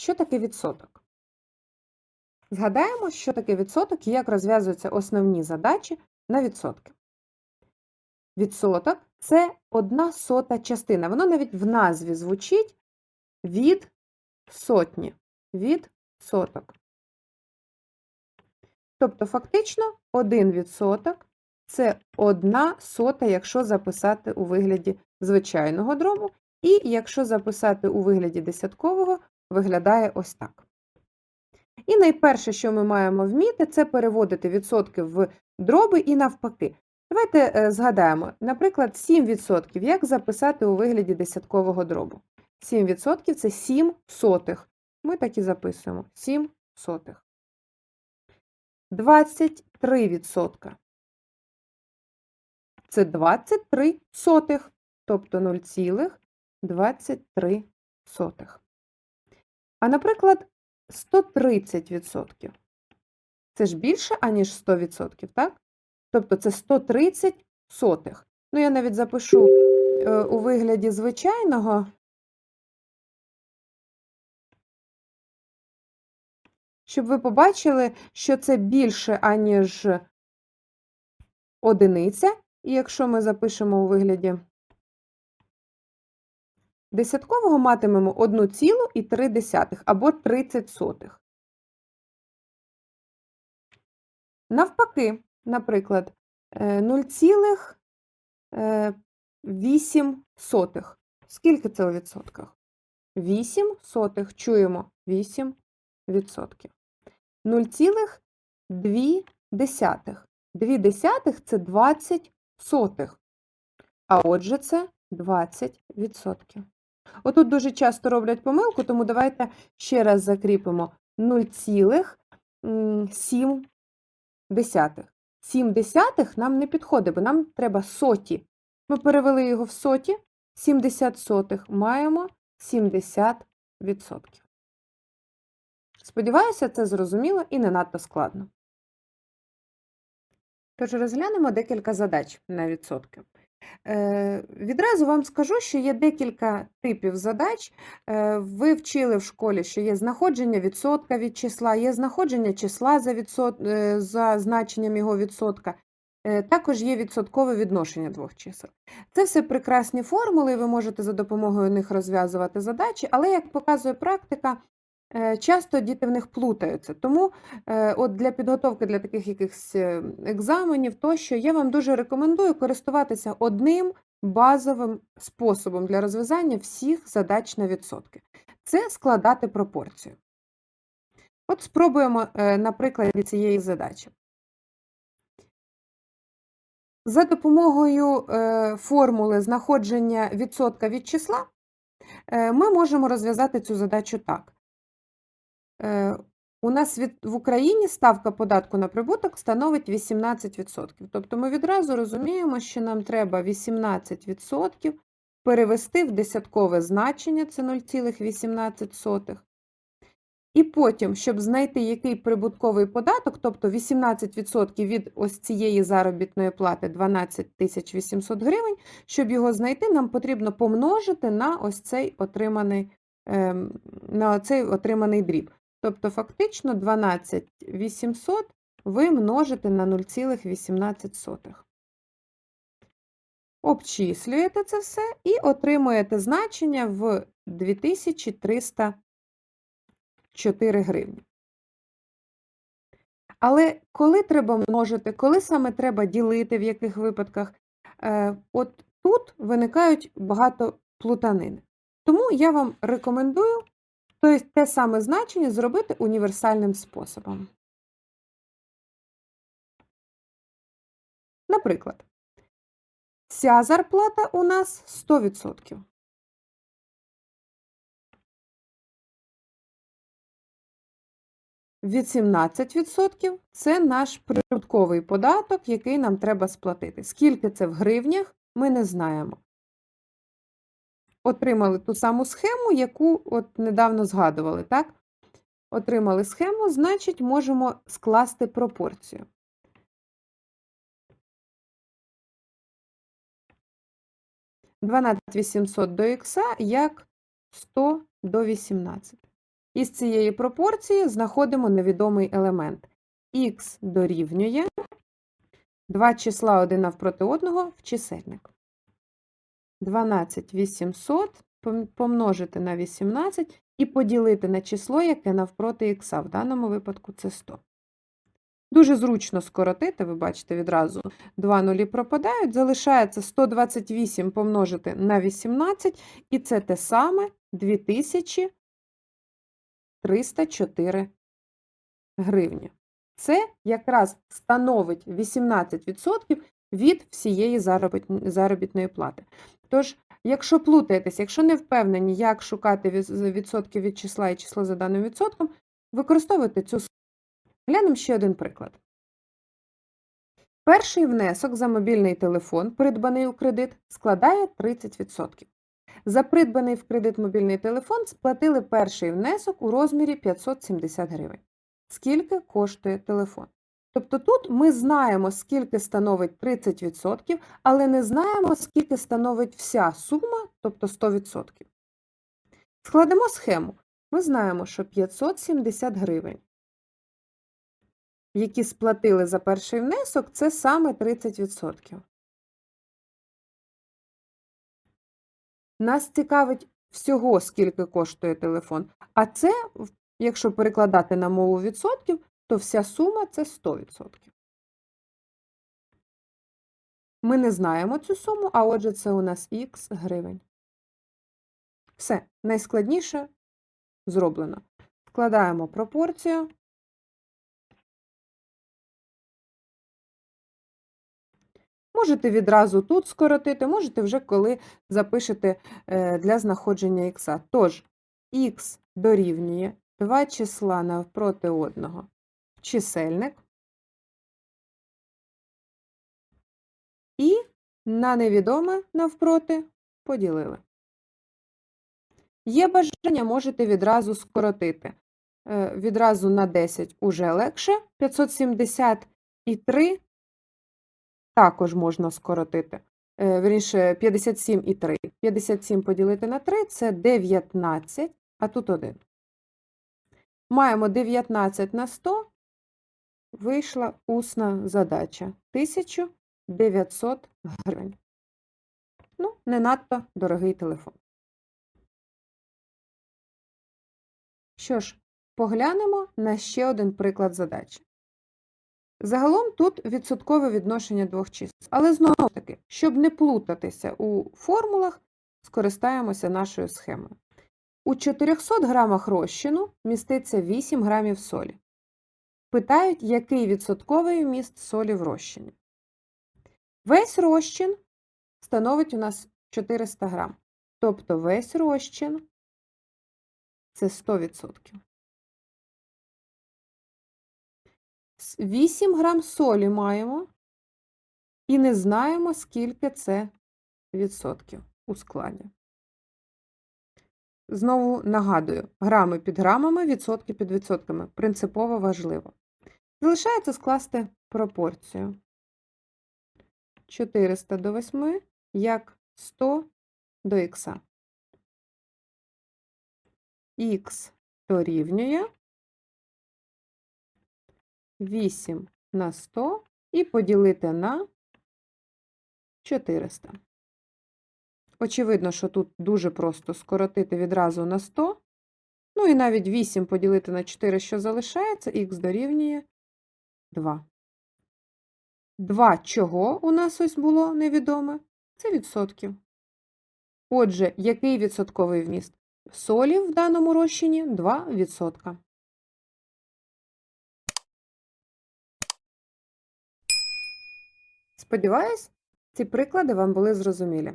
що таке відсоток. Згадаємо, що таке відсоток і як розв'язуються основні задачі на відсотки. Відсоток це одна сота частина. Воно навіть в назві звучить від сотні, від соток. Тобто, фактично, один відсоток це одна сота, якщо записати у вигляді звичайного дробу, і якщо записати у вигляді десяткового, виглядає ось так. І найперше, що ми маємо вміти, це переводити відсотки в дроби і навпаки. Давайте е, згадаємо, наприклад, 7%, як записати у вигляді десяткового дробу. 7% це 7 сотих. Ми так і записуємо 7 сотих. 23%. Це 23 сотих, тобто 0,23 сотих. А, наприклад, 130%. Це ж більше, аніж 100%, так? Тобто це 130 сотих. Ну, я навіть запишу е, у вигляді звичайного. Щоб ви побачили, що це більше, аніж одиниця. І якщо ми запишемо у вигляді десяткового, матимемо 1,3 або 30 сотих. Навпаки, наприклад, е, 0,8 сотих. Скільки це у відсотках? 8 сотих. Чуємо 8 відсотків. 0,2 десятих. 2 десятих – це 20 сотих. А отже, це 20 відсотків. Отут дуже часто роблять помилку, тому давайте ще раз закріпимо 0,7 7 десятих нам не підходить, бо нам треба соті. Ми перевели його в соті, 70 сотих, маємо 70 відсотків. Сподіваюся, це зрозуміло і не надто складно. Тож розглянемо декілька задач на відсотки. Е, відразу вам скажу, що є декілька типів задач. Е, ви вчили в школі, що є знаходження відсотка від числа, є знаходження числа за, відсот... е, за значенням його відсотка. Також є відсоткове відношення двох чисел. Це все прекрасні формули, і ви можете за допомогою них розв'язувати задачі, але, як показує практика, часто діти в них плутаються. Тому е, от для підготовки для таких якихось е, екзаменів, тощо я вам дуже рекомендую користуватися одним базовим способом для розв'язання всіх задач на відсотки. Це складати пропорцію. От спробуємо на прикладі цієї задачі. За допомогою формули знаходження відсотка від числа ми можемо розв'язати цю задачу так. Е, у нас від, в Україні ставка податку на прибуток становить 18%. Тобто ми відразу розуміємо, що нам треба 18% перевести в десяткове значення, це 0,18. І потім, щоб знайти який прибутковий податок, тобто 18% від ось цієї заробітної плати 12 800 гривень, щоб його знайти, нам потрібно помножити на ось цей отриманий, ем, на цей отриманий дріб. Тобто, фактично 12800 ви множите на 0,18. Обчислюєте це все і отримуєте значення в 2304 гривні. Але коли треба множити, коли саме треба ділити, в яких випадках, е, от тут виникають багато плутанини. Тому я вам рекомендую Тобто те саме значення зробити універсальним способом. Наприклад, ця зарплата у нас 100%. Від 17% це наш прибутковий податок, який нам треба сплатити. Скільки це в гривнях, ми не знаємо отримали ту саму схему, яку от недавно згадували, так? Отримали схему, значить, можемо скласти пропорцію. Дванадцять до х як 100 до 18. Із цієї пропорції знаходимо невідомий елемент. Х дорівнює 2 числа один навпроти одного в чисельник. 12 800 помножити на 18 і поділити на число, яке навпроти х. В даному випадку це 100. Дуже зручно скоротити, ви бачите, відразу два нулі пропадають, залишається 128 помножити на 18, і це те саме 2304 гривні. Це якраз становить 18% від всієї заробітної плати. Тож, якщо плутаєтесь, якщо не впевнені, як шукати відсотки від числа і число за даним відсотком, використовуйте цю схему. Глянемо ще один приклад. Перший внесок за мобільний телефон, придбаний у кредит, складає 30%. За придбаний в кредит мобільний телефон сплатили перший внесок у розмірі 570 гривень. Скільки коштує телефон? Тобто тут ми знаємо, скільки становить 30%, але не знаємо, скільки становить вся сума, тобто 100%. Складемо схему. Ми знаємо, що 570 гривень, які сплатили за перший внесок, це саме 30%. Нас цікавить всього, скільки коштує телефон. А це, якщо перекладати на мову відсотків, то вся сума це 100%. Ми не знаємо цю суму, а отже, це у нас х гривень. Все, найскладніше зроблено. Вкладаємо пропорцію. Можете відразу тут скоротити, можете вже коли запишете е, для знаходження х. Тож, х дорівнює 2 числа навпроти одного чисельник і на невідоме навпроти поділили. Є бажання, можете відразу скоротити. Е, Відразу на 10 уже легше. 573 також можна скоротити. Е, Вірніше, 57 і 3. 57 поділити на 3 – це 19, а тут 1. Маємо 19 на 100. Вийшла усна задача. 1900 гривень. Ну, не надто дорогий телефон. Що ж, поглянемо на ще один приклад задачі. Загалом тут відсоткове відношення двох чисел. Але знову таки, щоб не плутатися у формулах, скористаємося нашою схемою. У 400 грамах розчину міститься 8 грамів солі. Питають, який відсотковий вміст солі в розчині. Весь розчин становить у нас 400 грам. Тобто весь розчин це 100%. 8 грам солі маємо і не знаємо, скільки це відсотків у складі. Знову нагадую, грами під грамами, відсотки під відсотками. Принципово важливо. Залишається скласти пропорцію. 400 до 8 як 100 до х. Х дорівнює 8 на 100 і поділити на 400. Очевидно, що тут дуже просто скоротити відразу на 100. Ну і навіть 8 поділити на 4, що залишається, х дорівнює 2. 2 чого у нас ось було невідоме? Це відсотків. Отже, який відсотковий вміст? Солі в даному розчині 2%. Сподіваюсь, ці приклади вам були зрозумілі.